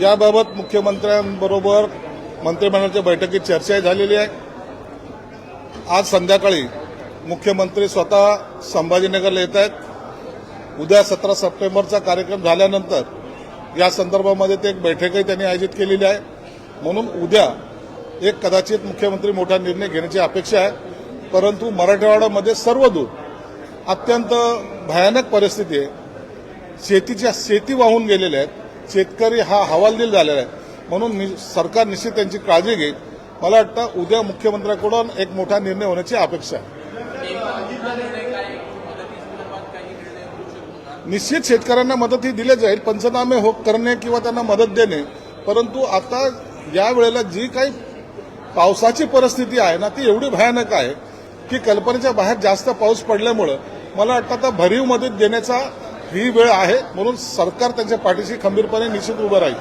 याबाबत मुख्यमंत्र्यांबरोबर मंत्रिमंडळाच्या बैठकीत चर्चा झालेली आहे. आज संध्याकाळी मुख्यमंत्री स्वतः संभाजीनगरला येत आहेत. उद्या सतरा सप्टेंबरचा कार्यक्रम झाल्यानंतर या संदर्भामध्ये ते एक बैठकही त्यांनी आयोजित केलेली आहे. म्हणून उद्या एक कदाचित मुख्यमंत्री मोठा निर्णय घेण्याची अपेक्षा आहे. परंतु मराठवाड्यामध्ये सर्व दूर अत्यंत भयानक परिस्थिती आहे. शेतीच्या शेती वाहून गेलेल्या आहेत. शेतकरी हा हवालदिल झालेला आहे. म्हणून नि- सरकार निश्चित त्यांची काळजी घेईल. मला वाटतं उद्या मुख्यमंत्र्यांकडून एक मोठा निर्णय होण्याची अपेक्षा आहे. निश्चित शेतकऱ्यांना मदत ही दिली जाईल पंचनामे हो करणे किंवा त्यांना मदत देणे. परंतु आता या वेळेला जी काही पावसाची परिस्थिती आहे ना ती एवढी भयानक आहे की कल्पनेच्या बाहेर जास्त पाऊस पडल्यामुळं मला वाटतं आता भरीव मदत देण्याचा ही वेळ आहे म्हणून सरकार त्यांच्या पाठीशी खंबीरपणे निश्चित उभं राहील.